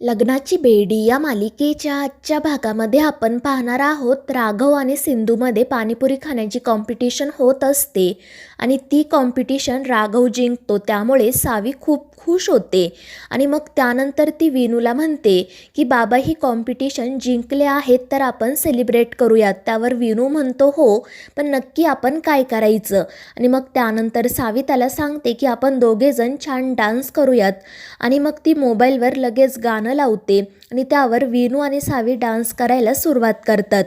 लग्नाची बेडी या मालिकेच्या आजच्या भागामध्ये आपण पाहणार आहोत. राघव आणि सिंधूमध्ये पाणीपुरी खाण्याची कॉम्पिटिशन होत असते आणि ती कॉम्पिटिशन राघव जिंकतो. त्यामुळे सावी खूप खुश होते आणि मग त्यानंतर ती विनूला म्हणते की बाबा ही कॉम्पिटिशन जिंकले आहेत तर आपण सेलिब्रेट करूयात. त्यावर विनू म्हणतो हो पण नक्की आपण काय करायचं? आणि मग त्यानंतर सावी त्याला सांगते की आपण दोघेजण छान डान्स करूयात. आणि मग ती मोबाईलवर लगेच गाणं लावते आणि त्यावर विनू आणि सावी डान्स करायला सुरुवात करतात.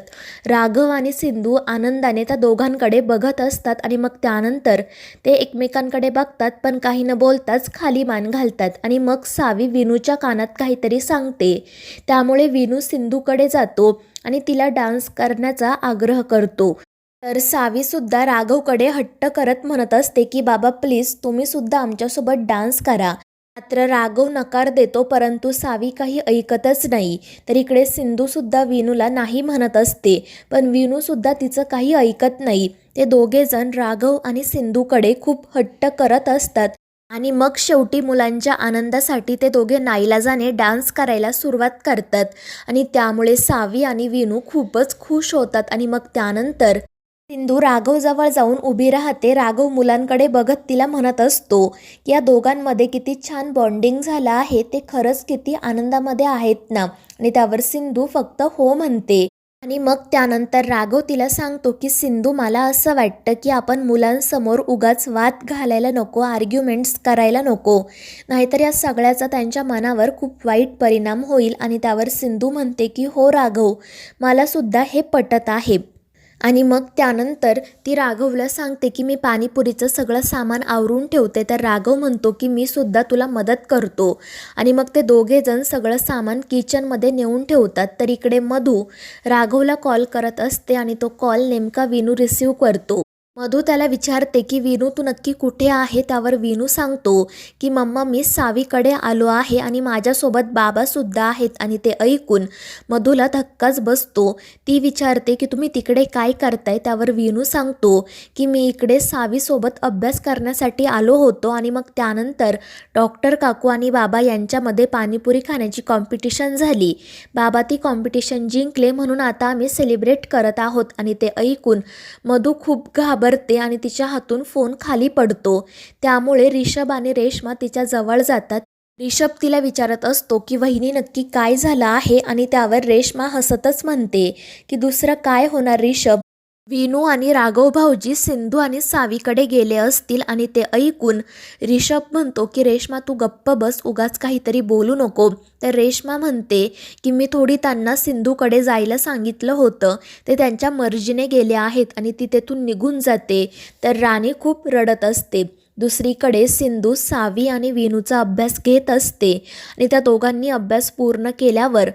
राघव आणि सिंधू आनंदाने त्या दोघांकडे बघत असतात आणि मग त्यानंतर ते एकमेकांकडे बघतात पण काही न बोलताच खाली मान घालतात आणि मग सावी विनूच्या कानात काहीतरी सांगते. त्यामुळे विनू सिंधूकडे जातो आणि तिला डान्स करण्याचा आग्रह करतो. तर सावीसुद्धा राघवकडे हट्ट करत म्हणत असते की बाबा प्लीज तुम्हीसुद्धा आमच्यासोबत डान्स करा. मात्र राघव नकार देतो परंतु सावी काही ऐकतच नाही. तर इकडे सिंधूसुद्धा विनूला नाही म्हणत असते पण विनूसुद्धा तिचं काही ऐकत नाही. ते दोघेजण राघव आणि सिंधूकडे खूप हट्ट करत असतात आणि मग शेवटी मुलांच्या आनंदासाठी ते दोघे नाईलाजाने डान्स करायला सुरुवात करतात. आणि त्यामुळे सावी आणि विनू खूपच खुश होतात आणि मग त्यानंतर सिंधू राघवजवळ जाऊन उभी राहते. राघव मुलांकडे बघत तिला म्हणत असतो की या दोघांमध्ये किती छान बॉन्डिंग झालं आहे. ते खरंच किती आनंदामध्ये आहेत ना. आणि त्यावर सिंधू फक्त हो म्हणते. आणि मग त्यानंतर राघव तिला सांगतो की सिंधू मला असं वाटतं की आपण मुलांसमोर उगाच वाद घालायला नको आर्ग्युमेंट्स करायला नको. नाहीतर या सगळ्याचा त्यांच्या मनावर खूप वाईट परिणाम होईल. आणि त्यावर सिंधू म्हणते की हो राघव मलासुद्धा हे पटत आहे. आणि मग त्यानंतर ती राघवला सांगते की मी पाणीपुरीचं सगळं सामान आवरून ठेवते. तर राघव म्हणतो की मी सुद्धा तुला मदत करतो. आणि मग ते दोघेजण सगळं सामान किचनमध्ये नेऊन ठेवतात. तर इकडे मधू राघवला कॉल करत असते आणि तो कॉल नेमका विनू रिसीव करतो. मधू त्याला विचारते की विनू तू नक्की कुठे आहे? त्यावर विनू सांगतो की मम्मा मी सावीकडे आलो आहे आणि माझ्यासोबत बाबासुद्धा आहेत आणि ते ऐकून मधूला धक्काच बसतो. ती विचारते की तुम्ही तिकडे काय करताय? त्यावर विनू सांगतो की मी इकडे सावीसोबत अभ्यास करण्यासाठी आलो होतो आणि मग त्यानंतर डॉक्टर काकू आणि बाबा यांच्यामध्ये पाणीपुरी खाण्याची कॉम्पिटिशन झाली. बाबा ती कॉम्पिटिशन जिंकले म्हणून आता आम्ही सेलिब्रेट करत आहोत आणि ते ऐकून मधू खूप घाब घाबरते आणि तिच्या हातून फोन खाली पडतो. त्यामुळे रिषभ आणि रेश्मा तिच्या जवळ जातात. रिषभ तिला विचारत असतो की वहिनी नक्की काय झालं आहे? आणि त्यावर रेश्मा हसतच म्हणते की दुसरं काय होणार रिषभ? विनू आणि राघव भाऊजी सिंधू आणि सावीकडे गेले असतील आणि ते ऐकून रिषभ म्हणतो की रेश्मा तू गप्प बस उगाच काहीतरी बोलू नको. तर रेश्मा म्हणते की मी थोडी त्यांना सिंधूकडे जायला सांगितलं होतं. ते त्यांच्या मर्जीने गेले आहेत आणि ती तेथून निघून जाते. तर राणी खूप रडत असते. दुसरीकडे सिंधू सावी आणि विनूचा अभ्यास घेत असते आणि त्या दोघांनी अभ्यास पूर्ण केल्यावर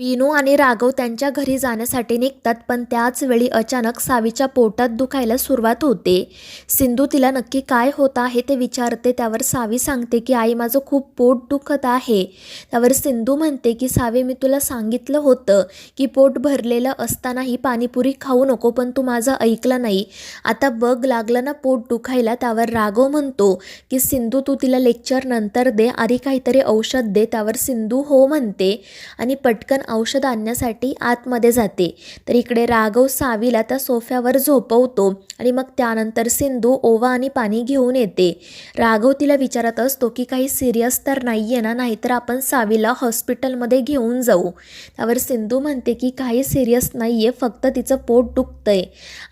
विनू आणि राघव त्यांच्या घरी जाण्यासाठी निघतात पण त्याच वेळी अचानक सावीच्या पोटात दुखायला सुरुवात होते. सिंधू तिला नक्की काय होत आहे ते विचारते त्यावर सावी सांगते की आई माझं खूप पोट दुखत आहे. त्यावर सिंधू म्हणते की सावी मी तुला सांगितलं होतं की पोट भरलेलं असतानाही पाणीपुरी खाऊ नको पण तू माझं ऐकलं नाही. आता बघ लागलं ना पोट दुखायला. त्यावर राघव म्हणतो की सिंधू तू तिला लेक्चर नंतर दे आधी काहीतरी औषध दे. त्यावर सिंधू हो म्हणते आणि पटकन औषध आणण्यासाठी आतमध्ये जाते. तर इकडे राघव सावीला त्या सोफ्यावर झोपवतो आणि मग त्यानंतर सिंधू ओवा आणि पाणी घेऊन येते. राघव तिला विचारत असतो की काही सिरियस तर नाही आहे ना? नाहीतर आपण सावीला हॉस्पिटलमध्ये घेऊन जाऊ. त्यावर सिंधू म्हणते की काही सिरियस नाही आहे फक्त तिचं पोट दुखतंय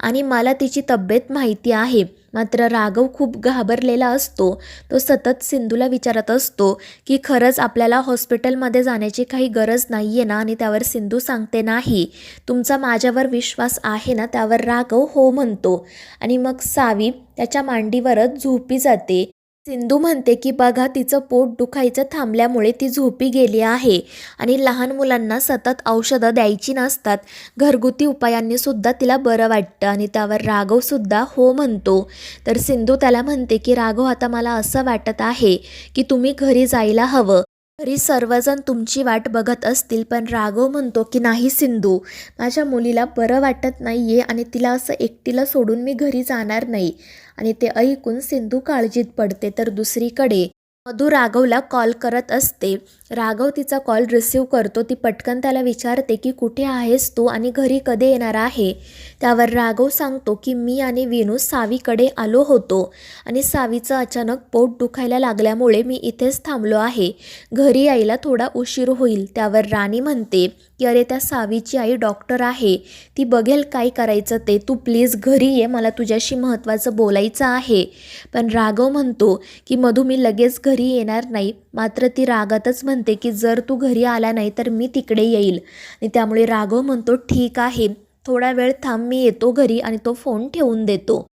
आणि मला तिची तब्येत माहिती आहे. मात्र राघव खूप घाबरलेला असतो. तो सतत सिंधूला विचारत असतो की खरंच आपल्याला हॉस्पिटलमध्ये जाण्याची काही गरज नाही आहे ना आणि त्यावर सिंधू सांगते नाही. तुमचा माझ्यावर विश्वास आहे ना त्यावर राघव हो म्हणतो. आणि मग सावी त्याच्या मांडीवरच झोपी जाते. सिंधू म्हणते की बघा तिचं पोट दुखायचं थांबल्यामुळे ती झोपी गेली आहे आणि लहान मुलांना सतत औषधं द्यायची नसतात. घरगुती उपायांनी सुद्धा तिला बरं वाटतं आणि त्यावर राघवसुद्धा हो म्हणतो. तर सिंधू त्याला म्हणते की राघव आता मला असं वाटत आहे की तुम्ही घरी जायला हवं. तरी सर्वजण तुमची वाट बघत असतील पण राघव म्हणतो की नाही सिंधू माझ्या मुलीला बरं वाटत नाही आहे आणि तिला असं एकटीला सोडून मी घरी जाणार नाही. आणि ते ऐकून सिंधू काळजीत पडते. तर दुसरीकडे मधू राघवला कॉल करत असते. राघव तिचा कॉल रिसीव करतो. ती पटकन त्याला विचारते की कुठे आहेस तू आणि घरी कधी येणार आहे? त्यावर राघव सांगतो की मी आणि विनू सावीकडे आलो होतो आणि सावीचं अचानक पोट दुखायला लागल्यामुळे मी इथेच थांबलो आहे. घरी यायला थोडा उशीर होईल त्यावर राणी म्हणते. की अरे त्या सावीची आई डॉक्टर आहे ती बघेल काय करायचं ते. तू प्लीज घरी ये मला तुझ्याशी महत्त्वाचं बोलायचं आहे. पण राघव म्हणतो की मधू मी लगेच घरी येणार नाही. मात्र ती रागातच म्हणते की जर तू घरी आला नाही तर मी तिकडे येईल. आणि त्यामुळे राघव म्हणतो ठीक आहे. थोडा वेळ थांब मी येतो घरी आणि तो फोन ठेवून देतो.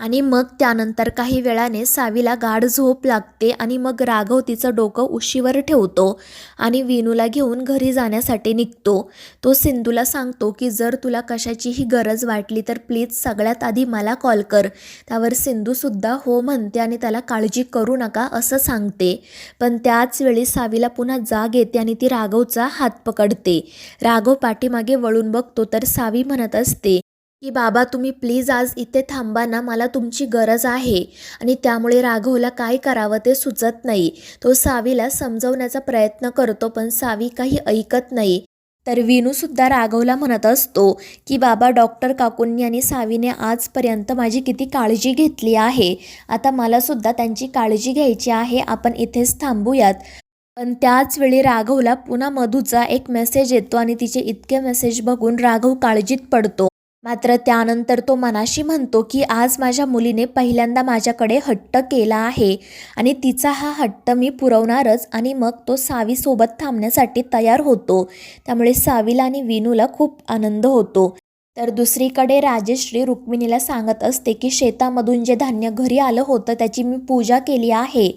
आणि मग त्यानंतर काही वेळाने सावीला गाढ झोप लागते आणि मग राघव तिचं डोकं उशीवर ठेवतो आणि विनूला घेऊन घरी जाण्यासाठी निघतो. तो सिंधूला सांगतो की जर तुला कशाचीही गरज वाटली तर प्लीज सगळ्यात आधी मला कॉल कर. त्यावर सिंधूसुद्धा हो म्हणते आणि त्याला काळजी करू नका असं सांगते. पण त्याच वेळी सावीला पुन्हा जाग येते आणि ती राघवचा हात पकडते. राघव पाठीमागे वळून बघतो तर सावी म्हणत असते की बाबा तुम्ही प्लीज आज इथे थांबा ना मला तुमची गरज आहे. आणि त्यामुळे राघवला काय करावं ते सुचत नाही. तो सावीला समजवण्याचा प्रयत्न करतो पण सावी काही ऐकत नाही. तर विनूसुद्धा राघवला म्हणत असतो की बाबा डॉक्टर काकूंनी आणि सावीने आजपर्यंत माझी किती काळजी घेतली आहे. आता मलासुद्धा त्यांची काळजी घ्यायची आहे. आपण इथेच थांबूयात. पण त्याच वेळी राघवला पुन्हा मधूचा एक मेसेज येतो आणि तिचे इतके मेसेज बघून राघव काळजीत पडतो. मात्र त्यानंतर तो मनाशी म्हणतो की आज माझ्या मुलीने पहिल्यांदा माझ्याकडे हट्ट केला आहे आणि तिचा हा हट्ट मी पुरवणारच आणि मग तो सावीसोबत थांबण्यासाठी तयार होतो. त्यामुळे सावीला आणि विनूला खूप आनंद होतो. तर दुसरीकडे राजश्री रुक्मिणीला सांगत असते की शेतामधून जे धान्य घरी आलं होतं त्याची मी पूजा केली आहे.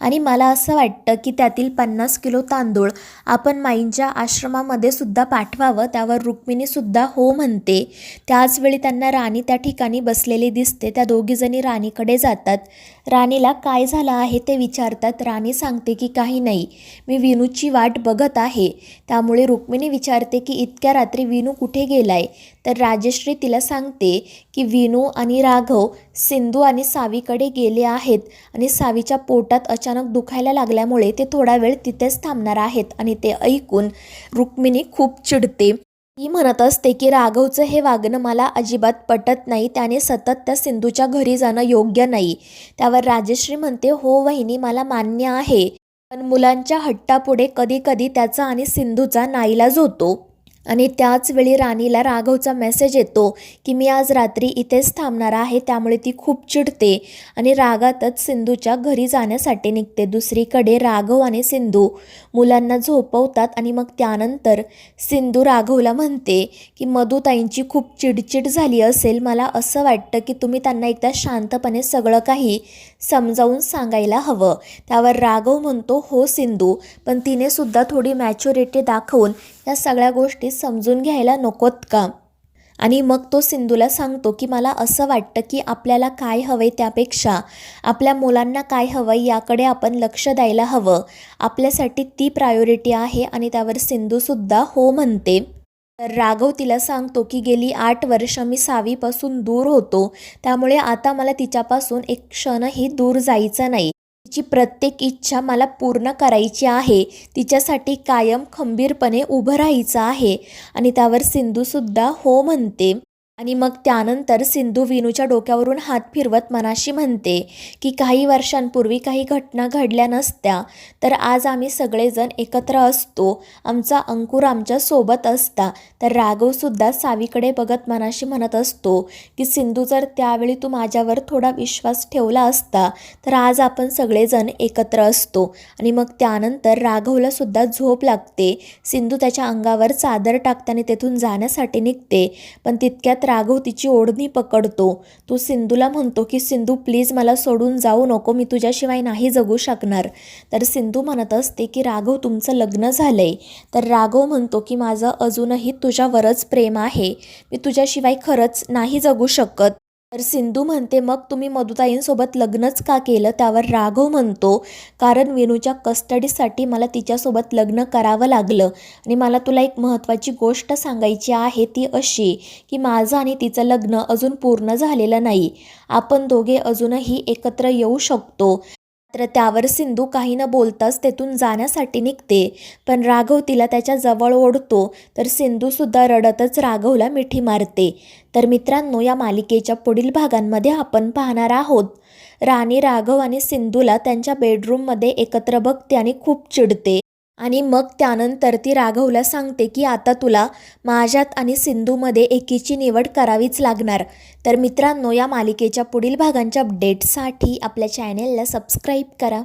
आणि मला असं वाटतं की त्यातील पन्नास किलो तांदूळ आपण माईंच्या आश्रमामध्ये सुद्धा पाठवावं त्यावर रुक्मिणीसुद्धा हो म्हणते. त्याचवेळी त्यांना राणी त्या ठिकाणी बसलेली दिसते. त्या दोघीजणी राणीकडे जातात. राणीला काय झालं आहे ते विचारतात. राणी सांगते की काही नाही मी विनूची वाट बघत आहे. त्यामुळे रुक्मिणी विचारते की इतक्या रात्री विनू कुठे गेलाय? तर राजश्री तिला सांगते की विनू आणि राघव सिंधू आणि सावीकडे गेले आहेत आणि सावीच्या पोटात अचानक दुखायला लागल्यामुळे ते थोडा वेळ तिथेच थांबणार आहेत आणि ते ऐकून रुक्मिणी खूप चिडते. ती म्हणत असते की राघवचं हे वागणं मला अजिबात पटत नाही त्याने सतत त्या सिंधूच्या घरी जाणं योग्य नाही. त्यावर राजश्री म्हणते हो वहिनी मला मान्य आहे पण मुलांच्या हट्टापुढे कधीकधी त्याचा आणि सिंधूचा नाईलाज होतो. आणि त्याच वेळी राणीला राघवचा मेसेज येतो की मी आज रात्री इथेच थांबणार आहे त्यामुळे ती खूप चिडते आणि रागातच सिंधूच्या घरी जाण्यासाठी निघते. दुसरीकडे राघव आणि सिंधू मुलांना झोपवतात आणि मग त्यानंतर सिंधू राघवला म्हणते की मधुताईंची खूप चिडचिड झाली असेल. मला असं वाटतं की तुम्ही त्यांना एकदा शांतपणे सगळं काही समजावून सांगायला हवं. त्यावर राघव म्हणतो हो सिंधू पण तिने सुद्धा थोडी मॅच्युरिटी दाखवून या सगळ्या गोष्टी समजून घ्यायला नकोत का? आणि मग तो सिंधूला सांगतो की मला असं वाटतं की आपल्याला काय हवंय त्यापेक्षा आपल्या मुलांना काय हवंय याकडे आपण लक्ष द्यायला हवं. आपल्यासाठी ती प्रायोरिटी आहे आणि त्यावर सिंधूसुद्धा हो म्हणते. तर राघव तिला सांगतो की गेली आठ वर्ष मी सावीपासून दूर होतो. त्यामुळे आता मला तिच्यापासून एक क्षणही दूर जायचा नाही. तिची प्रत्येक इच्छा मला पूर्ण करायची आहे तिच्यासाठी कायम खंबीरपणे उभं राहायचं आहे. आणि त्यावर सिंधूसुद्धा हो म्हणते. आणि मग त्यानंतर सिंधू विनूच्या डोक्यावरून हात फिरवत मनाशी म्हणते की काही वर्षांपूर्वी काही घटना घडल्या नसत्या तर आज आम्ही सगळेजण एकत्र असतो. आमचा अंकुर आमच्यासोबत असता. तर राघवसुद्धा सावीकडे बघत मनाशी म्हणत असतो की सिंधू जर त्यावेळी तू माझ्यावर थोडा विश्वास ठेवला असता तर आज आपण सगळेजण एकत्र असतो. आणि मग त्यानंतर राघवला सुद्धा झोप लागते. सिंधू त्याच्या अंगावर चादर टाकताना तेथून जाण्यासाठी निघते. पण तितक्यात राघव तिची ओढणी पकडतो. तो सिंधूला म्हणतो की सिंधू प्लीज मला सोडून जाऊ नको मी तुझ्याशिवाय नाही जगू शकणार. तर सिंधू म्हणत असते की राघव तुमचं लग्न झालं आहे तर राघव म्हणतो की माझं अजूनही तुझ्यावरच प्रेम आहे. मी तुझ्याशिवाय खरंच नाही जगू शकत. तर सिंधू म्हणते मग तुम्ही मधुताईंसोबत लग्नच का केलं? त्यावर राघव म्हणतो कारण वेणूच्या कस्टडीसाठी मला तिच्यासोबत लग्न करावं लागलं आणि मला तुला एक महत्त्वाची गोष्ट सांगायची आहे ती अशी की माझं आणि तिचं लग्न अजून पूर्ण झालेलं नाही. आपण दोघे अजूनही एकत्र येऊ शकतो. तर त्यावर सिंधू काही न बोलताच तेथून जाण्यासाठी निघते. पण राघव तिला त्याच्याजवळ ओढतो तर सिंधूसुद्धा रडतच राघवला मिठी मारते. तर मित्रांनो या मालिकेच्या पुढील भागांमध्ये आपण पाहणार आहोत. राणी राघव आणि सिंधूला त्यांच्या बेडरूममध्ये एकत्र बघते आणि खूप चिडते. आणि मग त्यानंतर ती राघवला सांगते की आता तुला माझ्यात आणि सिंधूमध्ये एकीची निवड करावीच लागणार. तर मित्रांनो या मालिकेच्या पुढील भागांच्या अपडेट्ससाठी आपल्या चॅनेलला सबस्क्राईब करा.